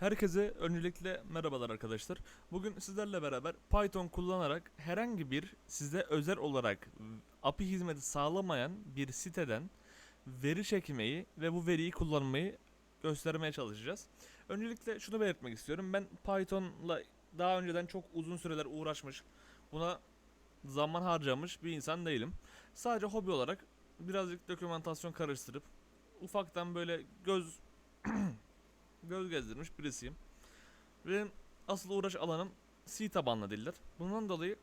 Herkese öncelikle merhabalar arkadaşlar. Bugün sizlerle beraber Python kullanarak herhangi bir size özel olarak API hizmeti sağlamayan bir siteden veri çekmeyi ve bu veriyi kullanmayı göstermeye çalışacağız. Öncelikle şunu belirtmek istiyorum. Ben Python'la daha önceden çok uzun süreler uğraşmış, buna zaman harcamış bir insan değilim. Sadece hobi olarak birazcık dokümantasyon karıştırıp ufaktan böyle göz göz gezdirmiş birisiyim. Benim asıl uğraş alanım C tabanlı diller. Bundan dolayı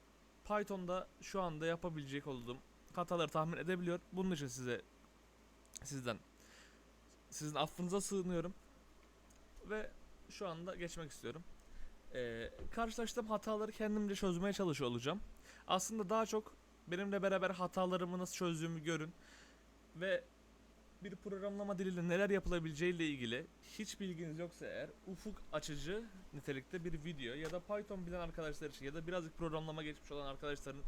Python'da şu anda yapabilecek olduğum hataları tahmin edebiliyor. Bunun için size sizden sizin affınıza sığınıyorum. Ve şu anda geçmek istiyorum. Ee, karşılaştığım hataları kendimce çözmeye çalışıyor olacağım. Aslında daha çok benimle beraber hatalarımı nasıl çözdüğümü görün. Ve bir programlama diliyle neler yapılabileceği ile ilgili hiç bilginiz yoksa eğer ufuk açıcı nitelikte bir video ya da Python bilen arkadaşlar için ya da birazcık programlama geçmiş olan arkadaşların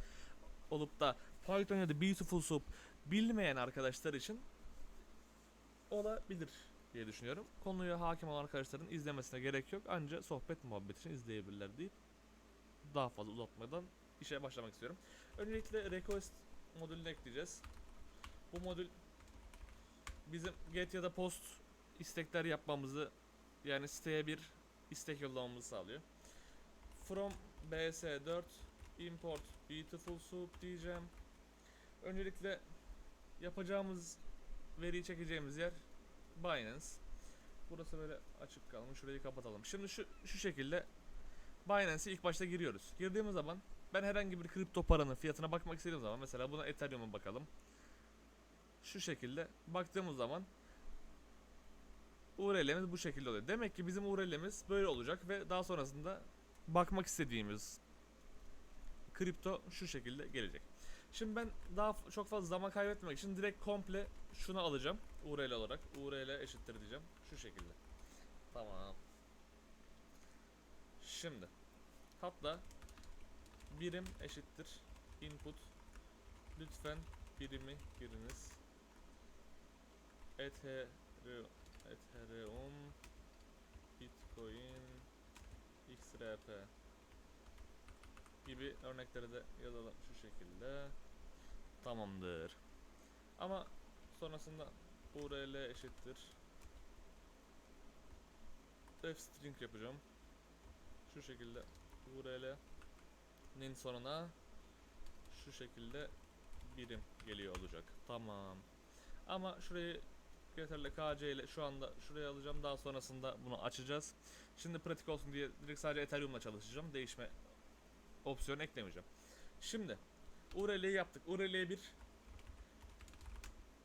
olup da Python ya da Beautiful Soup bilmeyen arkadaşlar için olabilir diye düşünüyorum. Konuya hakim olan arkadaşların izlemesine gerek yok. Anca sohbet muhabbet için izleyebilirler deyip daha fazla uzatmadan işe başlamak istiyorum. Öncelikle request modülünü ekleyeceğiz. Bu modül bizim get ya da post istekler yapmamızı yani siteye bir istek yollamamızı sağlıyor. From bs4 import beautiful soup diyeceğim. Öncelikle yapacağımız veriyi çekeceğimiz yer Binance. Burası böyle açık kalmış. Şurayı kapatalım. Şimdi şu şu şekilde Binance'e ilk başta giriyoruz. Girdiğimiz zaman ben herhangi bir kripto paranın fiyatına bakmak istediğim zaman mesela buna Ethereum'a bakalım şu şekilde baktığımız zaman URL'miz bu şekilde oluyor. Demek ki bizim URL'miz böyle olacak ve daha sonrasında bakmak istediğimiz kripto şu şekilde gelecek. Şimdi ben daha çok fazla zaman kaybetmemek için direkt komple şunu alacağım URL olarak. URL eşittir diyeceğim. Şu şekilde. Tamam. Şimdi hatta birim eşittir input lütfen birimi giriniz. Ethereum, Ethereum, Bitcoin, XRP gibi örnekleri de yazalım şu şekilde. Tamamdır. Ama sonrasında URL eşittir. F string yapacağım. Şu şekilde URL'nin sonuna şu şekilde birim geliyor olacak. Tamam. Ama şurayı Ctrl KC ile şu anda şuraya alacağım. Daha sonrasında bunu açacağız. Şimdi pratik olsun diye direkt sadece Ethereum'la çalışacağım. Değişme opsiyonu eklemeyeceğim. Şimdi URL'yi yaptık. URL'ye bir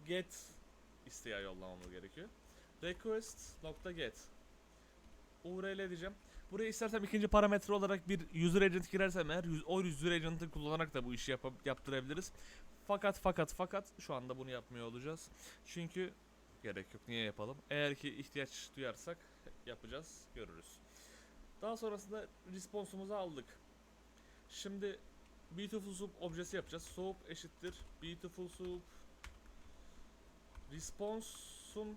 get isteği yollamamız gerekiyor. Request.get URL diyeceğim. Buraya istersem ikinci parametre olarak bir user agent girersem eğer o user agent'ı kullanarak da bu işi yap yaptırabiliriz. Fakat fakat fakat şu anda bunu yapmıyor olacağız. Çünkü gerek yok. Niye yapalım? Eğer ki ihtiyaç duyarsak yapacağız, görürüz. Daha sonrasında response'umuzu aldık. Şimdi beautiful soup objesi yapacağız. Soup eşittir beautiful soup response'un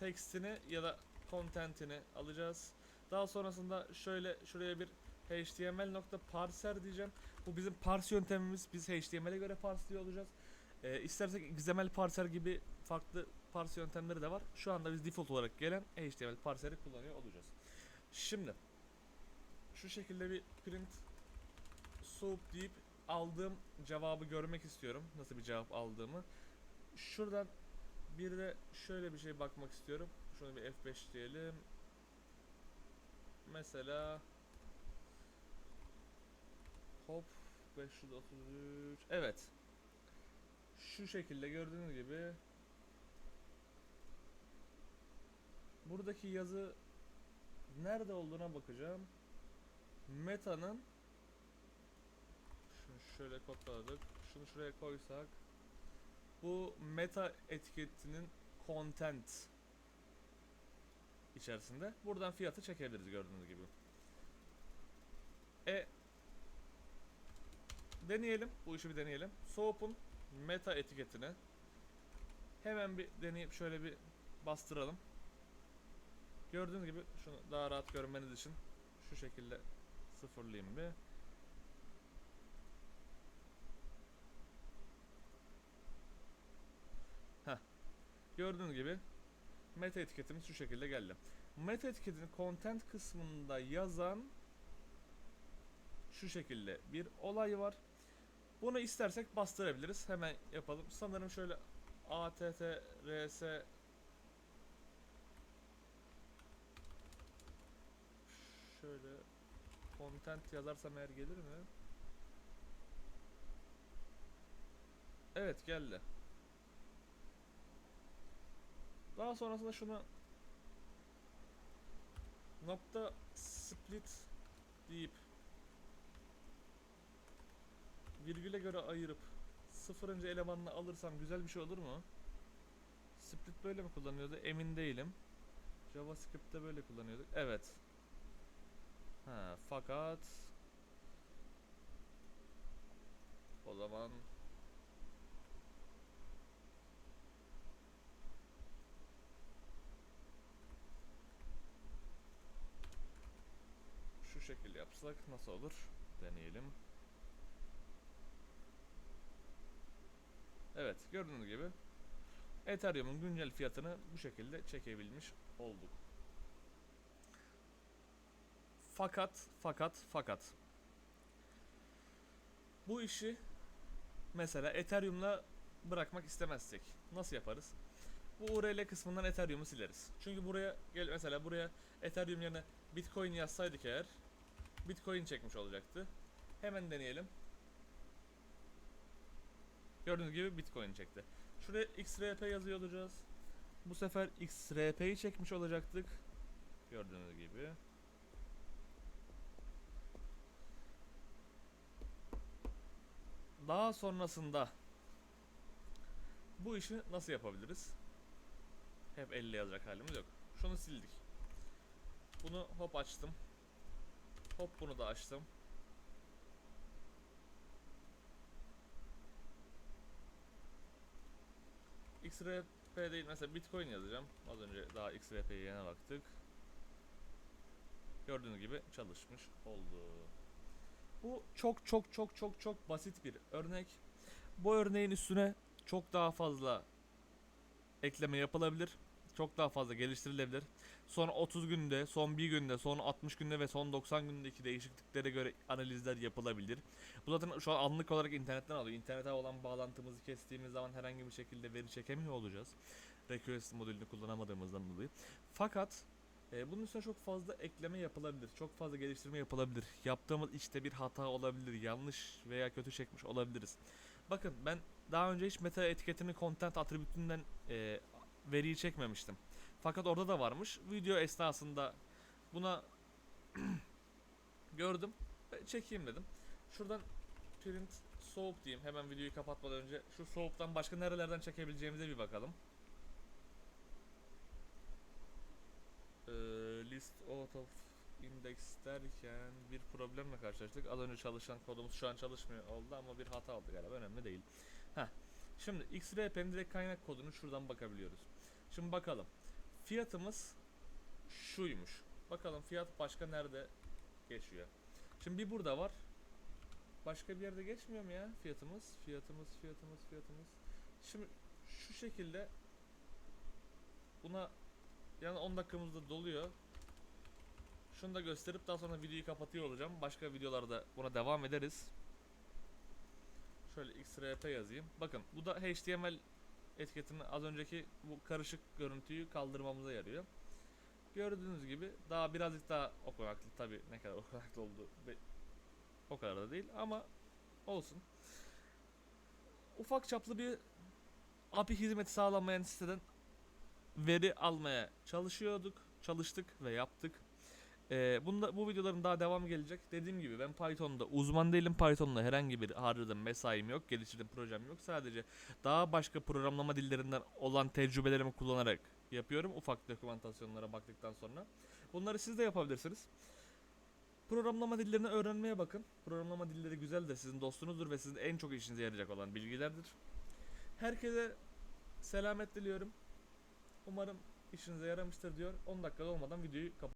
tekstini ya da content'ini alacağız. Daha sonrasında şöyle şuraya bir html.parser diyeceğim. Bu bizim parse yöntemimiz. Biz HTML'e göre parseliyor olacağız. Ee, istersek XML parser gibi farklı parse yöntemleri de var. Şu anda biz default olarak gelen HTML parseri kullanıyor olacağız. Şimdi şu şekilde bir print soup deyip aldığım cevabı görmek istiyorum. Nasıl bir cevap aldığımı. Şuradan bir de şöyle bir şey bakmak istiyorum. Şunu bir F5 diyelim. Mesela Hop 533 Evet Şu şekilde gördüğünüz gibi Buradaki yazı Nerede olduğuna bakacağım Meta'nın Şunu şöyle kopyaladık Şunu şuraya koysak Bu meta etiketinin content içerisinde. Buradan fiyatı çekebiliriz gördüğünüz gibi. E deneyelim. Bu işi bir deneyelim. Soap'un meta etiketini hemen bir deneyip şöyle bir bastıralım. Gördüğünüz gibi şunu daha rahat görmeniz için şu şekilde sıfırlayayım bir. Heh. Gördüğünüz gibi meta etiketimiz şu şekilde geldi. Meta etiketinin content kısmında yazan şu şekilde bir olay var. Bunu istersek bastırabiliriz. Hemen yapalım. Sanırım şöyle ATTRS şöyle content yazarsam eğer gelir mi? Evet geldi. Daha sonrasında şunu nokta split deyip virgüle göre ayırıp sıfırıncı elemanını alırsam güzel bir şey olur mu? Split böyle mi kullanıyordu? Emin değilim. JavaScript'te böyle kullanıyorduk. Evet. Ha, fakat o zaman şu şekilde yapsak nasıl olur? Deneyelim. Evet, gördüğünüz gibi Ethereum'un güncel fiyatını bu şekilde çekebilmiş olduk. Fakat, fakat, fakat bu işi mesela Ethereum'la bırakmak istemezsek nasıl yaparız? Bu URL kısmından Ethereum'u sileriz. Çünkü buraya gel mesela buraya Ethereum yerine Bitcoin yazsaydık eğer Bitcoin çekmiş olacaktı. Hemen deneyelim. Gördüğünüz gibi Bitcoin çekti. Şuraya XRP yazıyor olacağız. Bu sefer XRP'yi çekmiş olacaktık. Gördüğünüz gibi. Daha sonrasında bu işi nasıl yapabiliriz? Hep elle yazacak halimiz yok. Şunu sildik. Bunu hop açtım. Hop bunu da açtım. XRP değil mesela Bitcoin yazacağım. Az önce daha XRP'ye yeni baktık. Gördüğünüz gibi çalışmış oldu. Bu çok çok çok çok çok basit bir örnek. Bu örneğin üstüne çok daha fazla ekleme yapılabilir. Çok daha fazla geliştirilebilir. Son 30 günde, son 1 günde, son 60 günde ve son 90 gündeki değişikliklere göre analizler yapılabilir. Bu zaten şu an anlık olarak internetten alıyor. İnternete olan bağlantımızı kestiğimiz zaman herhangi bir şekilde veri çekemiyor olacağız. Request modülünü kullanamadığımızdan dolayı. Fakat e, bunun üstüne çok fazla ekleme yapılabilir. Çok fazla geliştirme yapılabilir. Yaptığımız işte bir hata olabilir. Yanlış veya kötü çekmiş olabiliriz. Bakın ben daha önce hiç meta etiketinin content atribütünden e, veriyi çekmemiştim. Fakat orada da varmış. Video esnasında buna gördüm çekeyim dedim. Şuradan print soğuk diyeyim hemen videoyu kapatmadan önce. Şu soğuktan başka nerelerden çekebileceğimize bir bakalım. Ee, list out of index derken bir problemle karşılaştık. Az önce çalışan kodumuz şu an çalışmıyor oldu ama bir hata oldu galiba önemli değil. Heh. Şimdi XRP'nin direkt kaynak kodunu şuradan bakabiliyoruz. Şimdi bakalım. Fiyatımız şuymuş. Bakalım fiyat başka nerede geçiyor. Şimdi bir burada var. Başka bir yerde geçmiyor mu ya fiyatımız? Fiyatımız, fiyatımız, fiyatımız. Şimdi şu şekilde buna yani 10 dakikamızda doluyor. Şunu da gösterip daha sonra videoyu kapatıyor olacağım. Başka videolarda buna devam ederiz. Şöyle XRP yazayım. Bakın bu da HTML etiketini az önceki bu karışık görüntüyü kaldırmamıza yarıyor. Gördüğünüz gibi daha birazcık daha okunaklı tabi ne kadar okunaklı oldu o kadar da değil ama olsun. Ufak çaplı bir API hizmeti sağlamayan siteden veri almaya çalışıyorduk, çalıştık ve yaptık. Ee, bunda bu videoların daha devamı gelecek. Dediğim gibi ben Python'da uzman değilim. Python'da herhangi bir harcadığım mesaim yok, geliştirdiğim projem yok. Sadece daha başka programlama dillerinden olan tecrübelerimi kullanarak yapıyorum. Ufak dokümantasyonlara baktıktan sonra. Bunları siz de yapabilirsiniz. Programlama dillerini öğrenmeye bakın. Programlama dilleri güzeldir, sizin dostunuzdur ve sizin en çok işinize yarayacak olan bilgilerdir. Herkese selamet diliyorum. Umarım işinize yaramıştır diyor. 10 dakikada olmadan videoyu kapat.